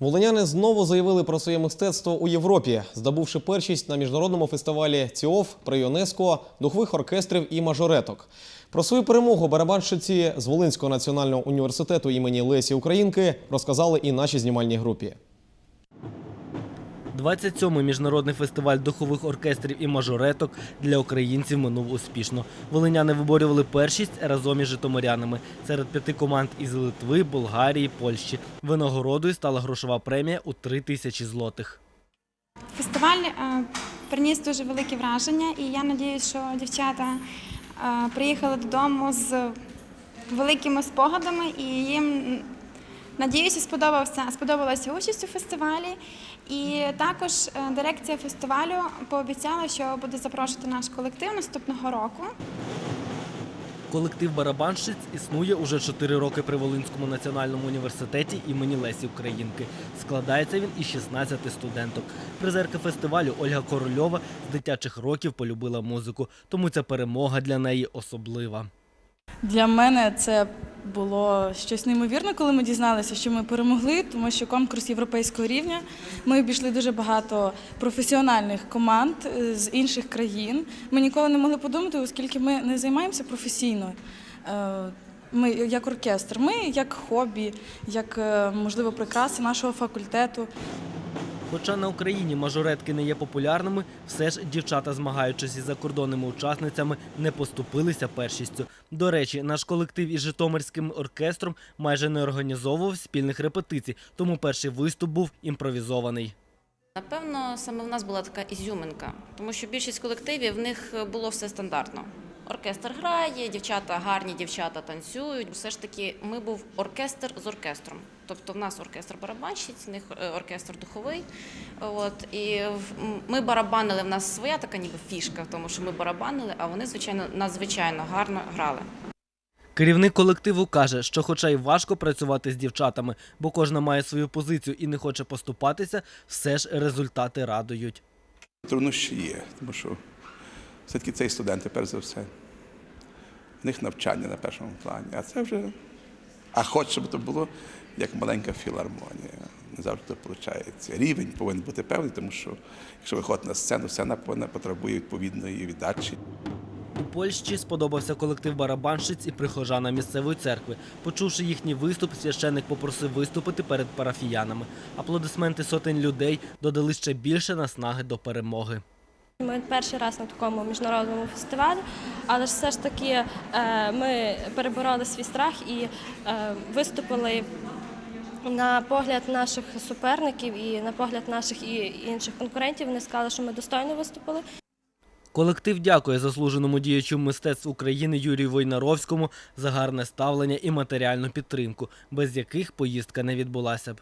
Волиняни знову заявили про своє мистецтво у Європі, здобувши першість на міжнародному фестивалі ЦІОФ при ЮНЕСКО духових оркестрів і мажореток. Про свою перемогу барабанщиці з Волинського національного університету імені Лесі Українки розказали і нашій знімальній групі. 27-й міжнародний фестиваль духових оркестрів і мажореток для українців минув успішно. Волиняни виборювали першість разом із житомирянами серед п'яти команд із Литви, Болгарії, Польщі. Винагородою стала грошова премія у 3 тисячі злотих. Фестиваль е, приніс дуже велике враження, і я сподіваюся, що дівчата е, приїхали додому з великими спогадами, і їм надіюся, сподобався сподобалася участь у фестивалі. І також е, дирекція фестивалю пообіцяла, що буде запрошувати наш колектив наступного року. Колектив барабанщиць існує уже 4 роки при Волинському національному університеті імені Лесі Українки. Складається він із 16 студенток. Призерка фестивалю Ольга Корольова з дитячих років полюбила музику, тому ця перемога для неї особлива. Для мене це було щось неймовірне, коли ми дізналися, що ми перемогли, тому що конкурс європейського рівня. Ми обійшли дуже багато професіональних команд е, з інших країн. Ми ніколи не могли подумати, оскільки ми не займаємося професійно. Е, Ми як оркестр, ми як хобі, як е, можливо прикраси нашого факультету. Хоча на Україні мажоретки не є популярними, все ж дівчата, змагаючись із закордонними учасницями, не поступилися першістю. До речі, наш колектив із Житомирським оркестром майже не організовував спільних репетицій, тому перший виступ був імпровізований. Напевно, саме в нас була така ізюминка, тому що більшість колективів в них було все стандартно. Оркестр грає, дівчата гарні дівчата танцюють. Все ж таки, ми був оркестр з оркестром. Тобто, в нас оркестр барабанщиць, в них е, оркестр духовий. От і ми барабанили. В нас своя така ніби фішка в тому, що ми барабанили, а вони звичайно надзвичайно гарно грали. Керівник колективу каже, що, хоча й важко працювати з дівчатами, бо кожна має свою позицію і не хоче поступатися, все ж результати радують. Труднощі є, тому що все-таки це і студенти, перш за все. В них навчання на першому плані. А це вже. А хоч, щоб це було як маленька філармонія. Не завжди виходить. Рівень повинен бути певний, тому що якщо виходить на сцену, сцена повинна потребує відповідної віддачі. У Польщі сподобався колектив барабанщиць і прихожана місцевої церкви. Почувши їхній виступ, священник попросив виступити перед парафіянами. Аплодисменти сотень людей додали ще більше наснаги до перемоги. Ми перший раз на такому міжнародному фестивалі, але ж все ж таки е, ми перебороли свій страх і е, виступили на погляд наших суперників і на погляд наших і інших конкурентів. Вони сказали, що ми достойно виступили. Колектив дякує заслуженому діячу мистецтв України Юрію Войнаровському за гарне ставлення і матеріальну підтримку, без яких поїздка не відбулася б.